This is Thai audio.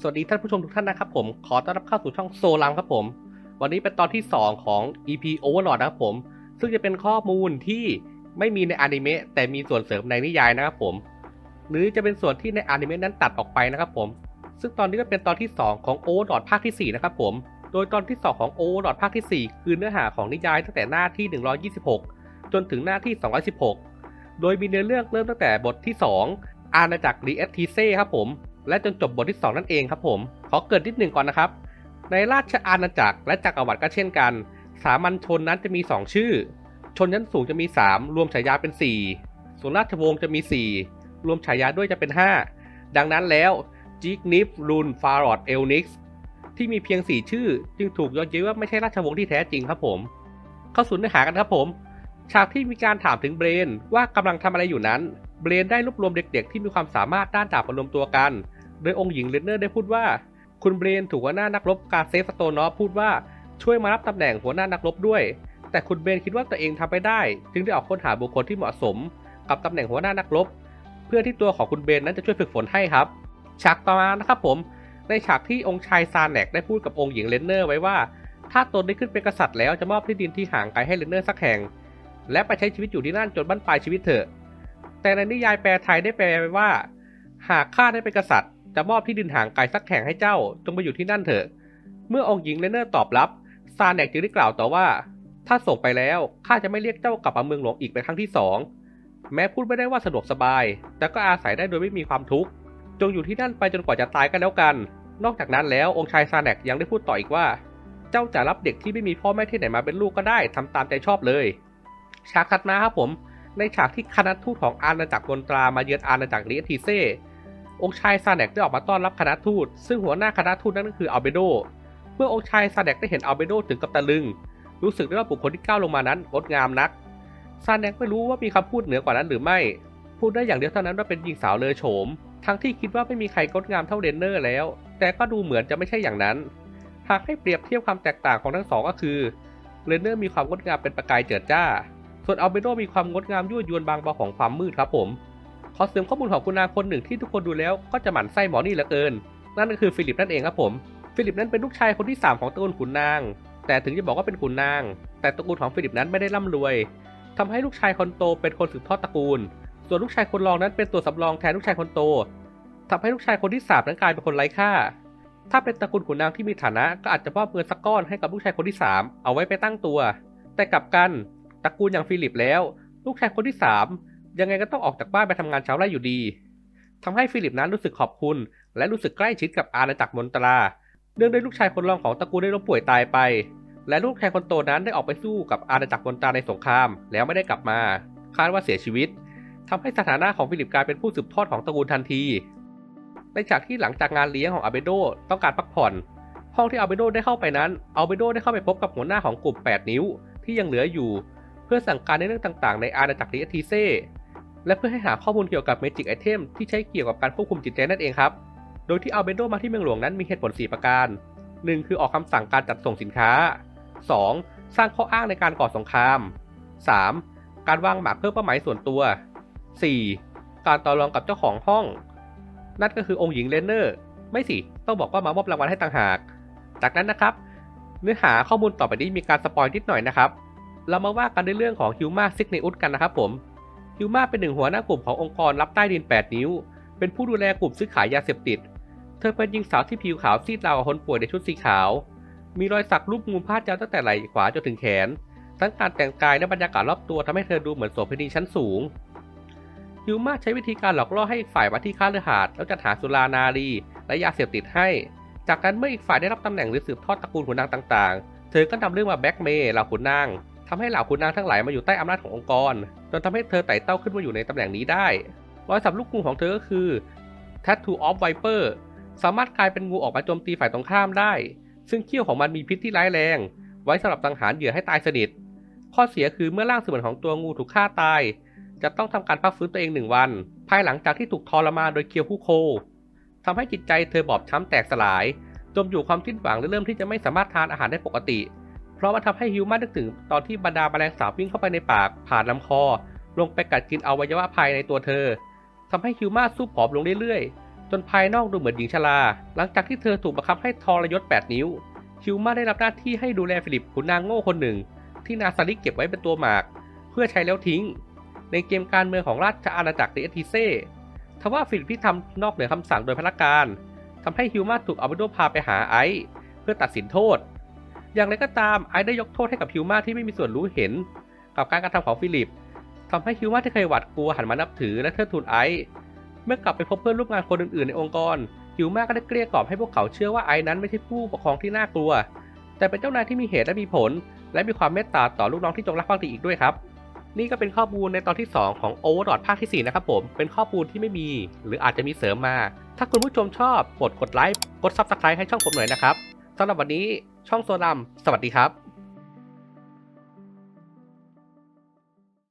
สวัสดีท่านผู้ชมทุกท่านนะครับผมขอต้อนรับเข้าสู่ช่องโซลัมครับผม วันนี้เป็นตอนที่ 2 ของ EP Overlord นะครับผม ซึ่งจะเป็นข้อมูลที่ไม่มีในอนิเมะแต่มีส่วนเสริมในนิยายนะครับผม หรือจะเป็นส่วนที่ในอนิเมะนั้นตัดออกไปนะครับผม ซึ่งตอนนี้ก็เป็นตอนที่ 2 ของ Overlord ภาคที่ 4 นะครับผม โดยตอนที่ 2 ของ Overlord ภาคที่ 4 คือเนื้อหาของนิยายตั้งแต่หน้าที่ 126 จนถึงหน้าที่ 216 โดยมีเนื้อเรื่องเริ่มตั้งแต่บทที่ 2 อาณาจักรรีเอสทีเซ่ครับผม และจนจบบทที่ 2 นั่นเองครับผม ขอเกิดนิดหนึ่งก่อนนะครับ ในราชอาณาจักรและจักรวรรดิก็เช่นกัน สามัญชนนั้นจะมี 2 ชื่อ ชนชั้นสูงจะมี 3 รวมฉายาเป็น 4 ส่วนราชวงศ์จะมี 4 รวมฉายาด้วยจะเป็น 5 ดังนั้นแล้วจิกนิฟรูนฟารอดเอลนิกส์ที่มีเพียง 4 ชื่อ จึงถูกยอเย้ยว่าไม่ใช่ราชวงศ์ที่แท้จริงครับผม เข้าสู่เนื้อหากันครับผม ฉากที่มีการถามถึงเบรนว่ากำลังทำอะไรอยู่นั้น เบรนได้รวบรวมเด็ก ๆ ที่มีความสามารถด้านดาบมารวมตัวกัน โดยองค์หญิงเลนเนอร์ได้พูดว่า คุณเบรนถูกหัวหน้านักรบกาเซฟสโตนอฟพูดว่าช่วยมารับตำแหน่งหัวหน้านักรบด้วย แต่คุณเบรนคิดว่าตัวเองทำไม่ได้ จึงได้ออกค้นหาบุคคลที่เหมาะสม กับตำแหน่งหัวหน้านักรบ เพื่อที่ตัวของคุณเบรนนั้นจะช่วยฝึกฝนให้ครับ ฉากต่อมานะครับผม ในฉากที่องค์ชายซานแนกได้พูดกับองค์หญิงเลนเนอร์ไว้ว่า ถ้าตนได้ขึ้นเป็นกษัตริย์แล้วจะมอบที่ดินที่ห่างไกลให้เลนเนอร์สักแห่ง และไปใช้ชีวิตอยู่ที่นั่นจนบั้นปลายชีวิตเถอะแต่ในนิยายแปลไทยได้แปลไว้ว่า หากข้าได้เป็นกษัตริย์ จะมอบที่ดินห่างไกลสักแห่งให้เจ้า จงไปอยู่ที่นั่นเถอะ เมื่อองค์หญิงเลนเนอร์ตอบรับ ซาแนกจึงได้กล่าวต่อว่า ถ้าส่งไปแล้วข้าจะไม่เรียกเจ้ากลับมาเมืองหลวงอีกเป็นครั้งที่สองแม้พูดไม่ได้ว่าสะดวกสบาย แต่ก็อาศัยได้โดยไม่มีความทุกข์ จงอยู่ที่นั่นไปจนกว่าจะตายกันแล้วกัน นอกจากนั้นแล้วองค์ชายซาแนกยังได้พูดต่ออีกว่า เจ้าจะรับเด็กที่ไม่มีพ่อแม่ที่ไหนมาเป็นลูกก็ได้ทำตามใจชอบเลย ฉากถัดมาครับผม ในฉากที่คณะทูตของอาณาจักรมนตรามาเยือนอาณาจักรเลียทีเซ่ องค์ชายซาแดกได้ออกมาต้อนรับคณะทูต ซึ่งหัวหน้าคณะทูตนั่นก็คืออัลเบโด เมื่อองค์ชายซาแดกได้เห็นอัลเบโดถึงกับตะลึง รู้สึกได้ว่าบุคคลที่ก้าวลงมานั้นงดงามนัก ซาแดกไม่รู้ว่ามีคำพูดเหนือกว่านั้นหรือไม่ พูดได้อย่างเดียวเท่านั้นว่าเป็นหญิงสาวเลอโฉม ทั้งที่คิดว่าไม่มีใครงดงามเท่าเรนเนอร์แล้ว แต่ก็ดูเหมือนจะไม่ใช่อย่างนั้น หากให้เปรียบเทียบความแตกต่างของทั้งสองก็คือเรนเนอร์มีความงดงามเป็นประกายเจิดจ้า ส่วนอัลเบโดมีความงดงามยั่วยวนบางเบาของความมืดครับผม ขอเสริมข้อมูลของคุณนาคนหนึ่งที่ทุกคนดูแล้วก็จะหมั่นไส้หมอนี่เหลือเกิน นั่นก็คือฟิลิปนั่นเองครับผม ฟิลิปนั้นเป็นลูกชายคนที่ 3 ของตระกูลขุนนาง แต่ถึงจะบอกว่าเป็นขุนนาง แต่ตระกูลของฟิลิปนั้นไม่ได้ร่ำรวยทำให้ลูกชายคนโตเป็นคนสืบทอดตระกูล ส่วนลูกชายคนรองนั้นเป็นตัวสำรองแทนลูกชายคนโตทำให้ลูกชายคนที่สามนั้นกลายเป็นคนไร้ค่า ถ้าเป็นตระกูลขุนนางที่มีฐานะก็อาจจะมอบเงินสักก้อนให้กับลูกชายคนที่สามเอาไว้ไปตั้งตัว แต่กลับกันตระกูลอย่างฟิลิปแล้ว ลูกชายคนที่ 3 ยังไงก็ต้องออกจากบ้านไปทำงานเช้าไร่อยู่ดีทำให้ฟิลิปนั้นรู้สึกขอบคุณ และรู้สึกใกล้ชิดกับอาณาจักรมนตรา เนื่องด้วยลูกชายคนรองของตระกูลได้ล้มป่วยตายไป และลูกชายคนโตนั้นได้ออกไปสู้กับอาณาจักรมนตราในสงคราม แล้วไม่ได้กลับมา คาดว่าเสียชีวิตทำให้สถานะของฟิลิปกลายเป็นผู้สืบทอดของตระกูลทันที ในฉากที่หลังจากงานเลี้ยงของอาเบโดต้องการพักผ่อน ห้องที่อาเบโดได้เข้าไปนั้นอาเบโดได้เข้าไปพบกับหัวหน้าของกลุ่ม 8 นิ้ว ที่ยังเหลืออยู่เพื่อสั่งการในเรื่องต่างๆ ในอาณาจักรลิเอทีเซ่ และเพื่อให้หาข้อมูลเกี่ยวกับเมจิกไอเทมที่ใช้เกี่ยวกับการควบคุมจิตใจนั่นเองครับ โดยที่อัลเบนโดมาที่เมืองหลวงนั้นมีเหตุผล 4 ประการ 1. คือออกคำสั่งการจัดส่งสินค้า 2. สร้างข้ออ้างในการก่อสงคราม 3. การวางหมากเพื่อเป้าหมายส่วนตัว 4. การต่อรองกับเจ้าของห้อง นั่นก็คือองค์หญิงเลนเนอร์ ไม่สิ ต้องบอกว่ามามอบรางวัลให้ต่างหาก จากนั้นนะครับ เนื้อหาข้อมูลต่อไปนี้มีการสปอยนิดหน่อยนะครับ เรามาว่ากันในเรื่องของฮิวมาซิกเนอุสกันนะครับผม ฮิวมาเป็นหนึ่งหัวหน้ากลุ่มขององค์กรรับใต้ดิน 8 นิ้ว เป็นผู้ดูแลกลุ่มซื้อขายยาเสพติด เธอเป็นหญิงสาวที่ผิวขาวซีดราวกับคนป่วยในชุดสีขาว มีรอยสักรูปงูพาดยาวตั้งแต่ไหล่ขวาจนถึงแขน ทั้งการแต่งกายและบรรยากาศรอบตัวทำให้เธอดูเหมือนโสเภณีชั้นสูง ฮิวมาใช้วิธีการหลอกล่อให้อีกฝ่ายมาที่ค่าเรือหาดแล้วจัดหาสุรานารีและยาเสพติดให้ จากนั้นเมื่ออีกฝ่ายได้รับตำแหน่งหรือสืบทอดตระกูลขุนนางต่าง ๆ เธอก็นำเรื่องมาแบ็กเมย์เหล่าขุนนาง ทำให้เหล่าขุนนางทั้งหลายมาอยู่ใต้อำนาจขององค์กร จนทำให้เธอไต่เต้าขึ้นมาอยู่ในตำแหน่งนี้ได้ รอยสักลูกงูของเธอก็คือ Tattoo of Viper สามารถกลายเป็นงูออกมาโจมตีฝ่ายตรงข้ามได้ ซึ่งเขี้ยวของมันมีพิษที่ร้ายแรง ไว้สำหรับสังหารเหยื่อให้ตายสนิท ข้อเสียคือเมื่อร่างสมือนของตัวงูถูกฆ่าตาย จะต้องทำการพักฟื้นตัวเองหนึ่งวัน ภายหลังจากที่ถูกทรมานโดยเคียวผู้โคทำให้จิตใจเธอบอบช้ำแตกสลาย จมอยู่ความสิ้นหวังและเริ่มที่จะไม่สามารถทานอาหารได้ปกติ เพราะมันทำให้ฮิวแมนนึกถึงตอนที่บรรดาแมลงสาบวิ่งเข้าไปในปากผ่านลำคอ ลงไปกัดกินอวัยวะภายในตัวเธอทำให้ฮิวมาสู้ผอมลงเรื่อยๆ จนภายนอกดูเหมือนหญิงชรา หลังจากที่เธอถูกบังคับให้ทรยศ 8 นิ้ว ฮิวมาได้รับหน้าที่ให้ดูแลฟิลิปขุนนางโง่คนหนึ่ง ที่นาซาริเก็บไว้เป็นตัวหมาก เพื่อใช้แล้วทิ้ง ในเกมการเมืองของราชอาณาจักรเดอติเซ่ทว่าฟิลิปที่ทำนอกเหนือคำสั่งโดยพนักการทำให้ฮิวมาถูกอัลเบโดพาไปหาไอซ์เพื่อตัดสินโทษ อย่างไรก็ตามไอซ์ได้ยกโทษให้กับฮิวมาที่ไม่มีส่วนรู้เห็น กับการกระทำของฟิลิปทำให้ฮิวมาที่เคยหวาดกลัวหันมานับถือและเทิดทูนไอซ์เมื่อกลับไปพบเพื่อนร่วมงานคนอื่นๆในองค์กรฮิวมาก็ได้เกลี้ยกล่อมให้พวกเขาเชื่อว่าไอซ์นั้นไม่ใช่ผู้ปกครองที่น่ากลัว แต่เป็นเจ้านายที่มีเหตุและมีผล และมีความเมตตาต่อลูกน้องที่จงรักภักดีอีกด้วยครับนี่ก็เป็นข้อมูลในตอนที่ 2 ของ Overlord ภาคที่ 4 นะครับผม เป็นข้อมูลที่ไม่มี หรืออาจจะมีเสริมมา ถ้าคุณผู้ชมชอบกดกดไลค์ กด Subscribe ให้ช่องผมหน่อยนะครับสำหรับวันนี้ ช่องโซลัม สวัสดีครับ